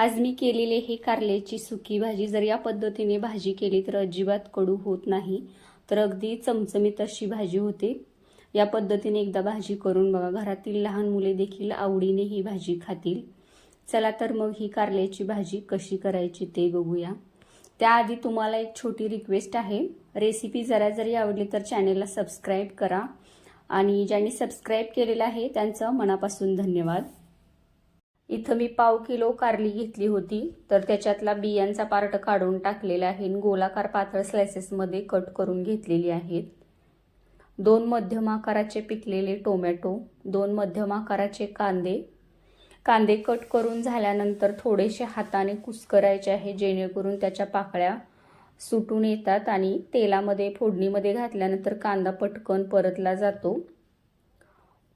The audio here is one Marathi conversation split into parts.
आज मी केलेले हे कारल्याची सुकी भाजी जर या पद्धतीने भाजी केली तर अजिबात कडू होत नाही. तर अगदी चमचमीत अशी भाजी होते. या पद्धतीने एकदा भाजी करून बघा घरातील लहान मुले देखील आवडीने ही भाजी खातील. चला तर मग ही कारल्याची भाजी कशी करायची ते बघूया. त्याआधी तुम्हाला एक छोटी रिक्वेस्ट आहे. रेसिपी जरा जरी आवडली तर चॅनेलला सबस्क्राईब करा. आणि ज्यांनी सबस्क्राईब केलेलं आहे त्यांचं मनापासून धन्यवाद. इथं मी पाव किलो कारली घेतली होती. तर त्याच्यातला बियांचा पार्ट काढून टाकलेला आहे गोलाकार पातळ स्लायसेसमध्ये कट करून घेतलेली आहेत. दोन मध्यम आकाराचे पिकलेले टोमॅटो दोन मध्यम आकाराचे कांदे. कांदे कट करून झाल्यानंतर थोडेसे हाताने कुस्करायचे आहे जेणेकरून त्याच्या पाकळ्या सुटून येतात आणि तेलामध्ये फोडणीमध्ये घातल्यानंतर कांदा पटकन परतला जातो.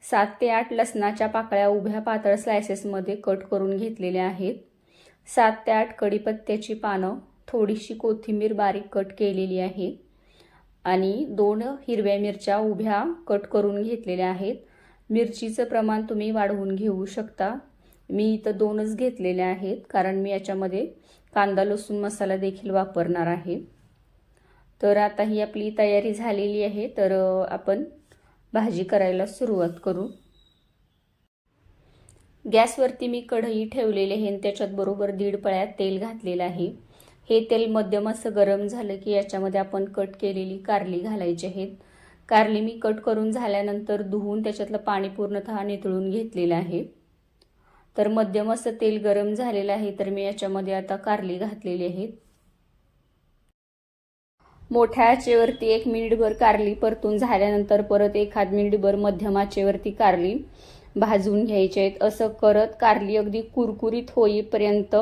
सात ते आठ लसणाच्या पाकळ्या उभ्या पातळ स्लायसेसमध्ये कट करून घेतलेल्या आहेत. सात ते आठ कढीपत्त्याची पानं थोडीशी कोथिंबीर बारीक कट केलेली आहे. आणि दोन हिरव्या मिरच्या उभ्या कट करून घेतलेल्या आहेत. मिरचीचं प्रमाण तुम्ही वाढवून घेऊ शकता. मी इथं दोनच घेतलेल्या आहेत कारण मी याच्यामध्ये कांदा लसूण मसाला देखील वापरणार आहे. तर आता ही आपली तयारी झालेली आहे. तर आपण भाजी करायला सुरुवात करू. गॅसवरती मी कढई ठेवलेली आहे आणि त्याच्यात बरोबर दीड पळ्यात तेल घातलेलं आहे. हे तेल मध्यम असं गरम झालं की याच्यामध्ये आपण कट केलेली कारली घालायची आहेत. कारली मी कट करून झाल्यानंतर धुवून त्याच्यातलं पाणी पूर्णतः नितळून घेतलेलं आहे. तर मध्यम असं तेल गरम झालेलं आहे तर मी याच्यामध्ये आता कारली घातलेली आहेत. मोठ्या आचेवरती एक मिनिटभर कारली परतून झाल्यानंतर परत एखाद मिनिटभर मध्यम आचेवरती कारली भाजून घ्यायचे आहेत. असं करत कारली अगदी कुरकुरीत होईपर्यंत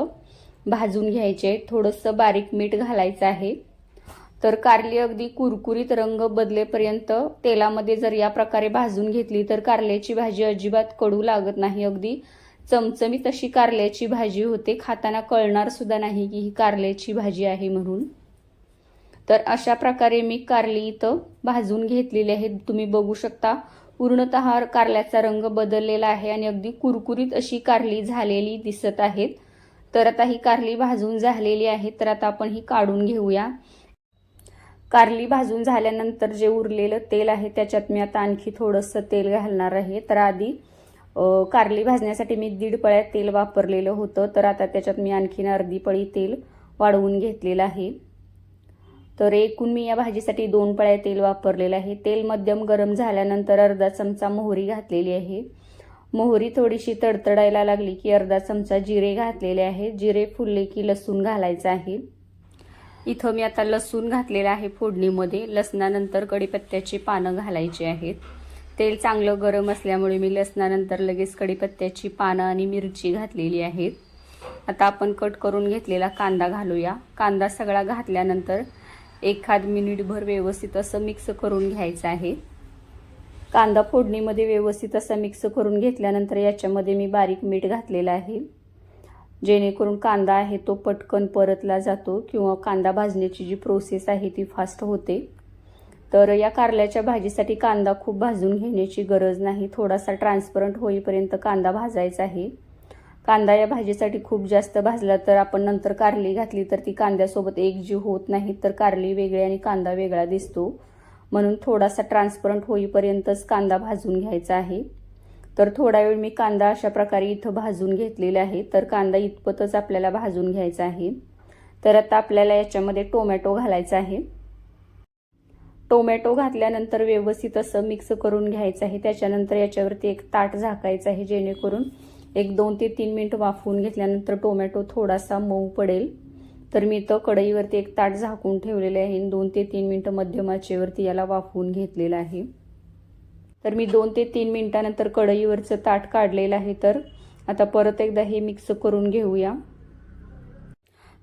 भाजून घ्यायचे आहेत. थोडंसं बारीक मीठ घालायचं आहे. तर कारली अगदी कुरकुरीत रंग बदलेपर्यंत तेलामध्ये जर या प्रकारे भाजून घेतली तर कारल्याची भाजी अजिबात कडू लागत नाही. अगदी चमचमीत अशी कारल्याची भाजी होते. खाताना कळणार सुद्धा नाही की ही कारल्याची भाजी आहे म्हणून. तर अशा प्रकारे मी कारली इथं भाजून घेतलेली आहेत तुम्ही बघू शकता पूर्णत कारल्याचा रंग बदललेला आहे आणि अगदी कुरकुरीत अशी कारली झालेली दिसत आहेत. तर आता ही कारली भाजून झालेली आहे तर आता आपण ही काढून घेऊया. कारली भाजून झाल्यानंतर जे उरलेलं तेल आहे त्याच्यात मी आता आणखी थोडंसं तेल घालणार आहे. तर आधी कारली भाजण्यासाठी मी दीड पळ्यात तेल वापरलेलं होतं. तर आता त्याच्यात मी आणखीन अर्धी पळी तेल वाढवून घेतलेलं आहे. तर एकूण मी या भाजीसाठी दोन पळ्या तेल वापरलेलं आहे. तेल मध्यम गरम झाल्यानंतर अर्धा चमचा मोहरी घातलेली आहे. मोहरी थोडीशी तडतडायला लागली की अर्धा चमचा जिरे घातलेले आहे. जिरे फुलले की लसूण घालायचं आहे. इथं मी आता लसूण घातलेलं आहे फोडणीमध्ये. लसणानंतर कढीपत्त्याची पानं घालायची आहेत. तेल चांगलं गरम असल्यामुळे मी लसणानंतर लगेच कढीपत्त्याची पानं आणि मिरची घातलेली आहेत. आता आपण कट करून घेतलेला कांदा घालूया. कांदा सगळा घातल्यानंतर एखाद मिनिटभर व्यवस्थित असं मिक्स करून घ्यायचं आहे. कांदा फोडणीमध्ये व्यवस्थित असा मिक्स करून घेतल्यानंतर याच्यामध्ये मी बारीक मीठ घातलेलं आहे. जेणेकरून कांदा आहे तो पटकन परतला जातो किंवा कांदा भाजण्याची जी प्रोसेस आहे ती फास्ट होते. तर या कारल्याच्या भाजीसाठी कांदा खूप भाजून घेण्याची गरज नाही. थोडासा ट्रान्सपरंट होईपर्यंत कांदा भाजायचा आहे. कांदा या भाजीसाठी खूप जास्त भाजला तर आपण नंतर कारली घातली तर ती कांद्यासोबत एकजीव होत नाही तर कारली वेगळी आणि कांदा वेगळा दिसतो. म्हणून थोडासा ट्रान्सपरंट होईपर्यंतच कांदा भाजून घ्यायचा आहे. तर थोडा वेळ मी कांदा अशा प्रकारे इथं भाजून घेतलेला आहे. तर कांदा इतपतच आपल्याला भाजून घ्यायचा आहे. तर आता आपल्याला याच्यामध्ये टोमॅटो घालायचा आहे. टोमॅटो घातल्यानंतर व्यवस्थित असं मिक्स करून घ्यायचं आहे. त्याच्यानंतर याच्यावरती एक ताट झाकायचं आहे जेणेकरून एक दोन ते तीन मिनिट वाफवून घेतल्यानंतर टोमॅटो थोडासा मऊ पडेल. तर मी इथं कढईवरती एक ताट झाकून ठेवलेले आहे. दोन ते तीन मिनटं मध्यमाचेवरती याला वाफवून घेतलेलं आहे. तर मी दोन ते तीन मिनटानंतर कढईवरचं ताट काढलेलं आहे. तर आता परत एकदा हे मिक्स करून घेऊया.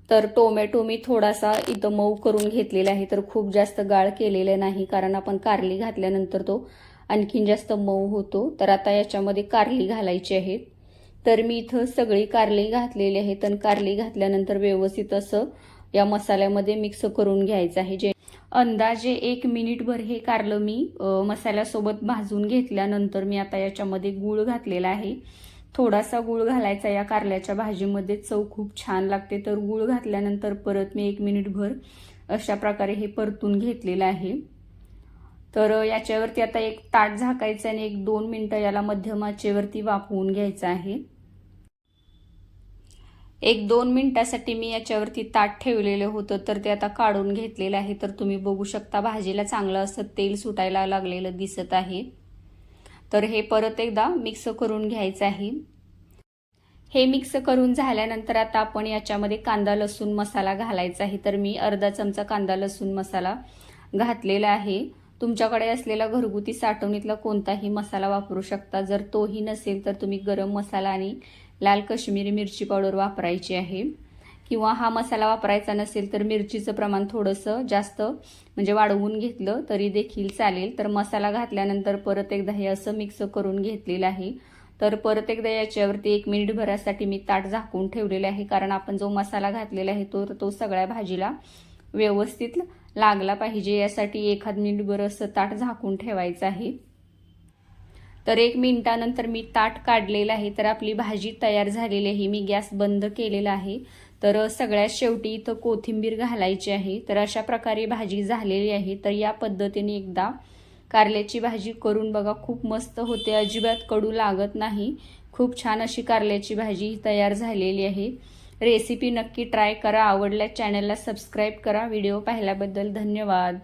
तर टोमॅटो मी थोडासा इथं मऊ करून घेतलेला आहे. तर खूप जास्त गाळ केलेलं नाही कारण आपण कारली घातल्यानंतर तो आणखीन जास्त मऊ होतो. तर आता याच्यामध्ये कारली घालायची आहेत तर मी इथं सगळी कारली घातलेली आहेत आणि कारली घातल्यानंतर व्यवस्थित असं या मसाल्यामध्ये मिक्स करून घ्यायचं आहे. जे अंदाजे एक मिनिटभर हे कारलं मी मसाल्यासोबत भाजून घेतल्यानंतर मी आता याच्यामध्ये गूळ घातलेला आहे. थोडासा गूळ घालायचा या कारल्याच्या भाजीमध्ये. चव खूप छान लागते. तर गूळ घातल्यानंतर परत मी एक मिनिटभर अशा प्रकारे हे परतून घेतलेलं आहे. तर याच्यावरती आता एक ताट झाकायचं आणि एक दोन मिनटं याला मध्यमाचेवरती वाफवून घ्यायचं आहे. एक दोन मिनिटासाठी मी याच्यावरती ताट ठेवलेलं होतं तर ते आता काढून घेतलेलं आहे. तर तुम्ही बघू शकता भाजीला चांगलं असं तेल सुटायला लागलेलं दिसत आहे. तर हे परत एकदा मिक्स करून घ्यायचं आहे. हे मिक्स करून झाल्यानंतर आता आपण याच्यामध्ये कांदा लसूण मसाला घालायचा आहे. तर मी अर्धा चमचा कांदा लसूण मसाला घातलेला आहे. तुमच्याकडे असलेला घरगुती साठवणीतला कोणताही मसाला वापरू शकता. जर तोही नसेल तर तुम्ही गरम मसाला आणि लाल कश्मीरी मिरची पावडर वापरायची आहे. किंवा हा मसाला वापरायचा नसेल तर मिरचीचं प्रमाण थोडंसं जास्त म्हणजे वाढवून घेतलं तरी देखील चालेल. तर मसाला घातल्यानंतर परत एकदा हे असं मिक्स करून घेतलेलं आहे. तर परत एकदा याच्यावरती एक मिनिट भरासाठी मी ताट झाकून ठेवलेले आहे. कारण आपण जो मसाला घातलेला आहे तो तो सगळ्या भाजीला व्यवस्थित लागला पाहिजे. यासाठी एखाद मिनिटभर असं ताट झाकून ठेवायचं आहे. तर एक मिनिटानंतर मी ताट काढलेलं आहे. तर आपली भाजी तयार झालेली आहे. मी गॅस बंद केलेला आहे. तर सगळ्यात शेवटी इथं कोथिंबीर घालायची आहे. तर अशा प्रकारे भाजी झालेली आहे. तर या पद्धतीने एकदा कारल्याची भाजी करून बघा. खूप मस्त होते. अजिबात कडू लागत नाही. खूप छान अशी कारल्याची भाजी तयार झालेली आहे. रेसिपी नक्की ट्राय करा आवडल्या चॅनलला सबस्क्राईब करा. व्हिडिओ पाहिल्याबद्दल धन्यवाद.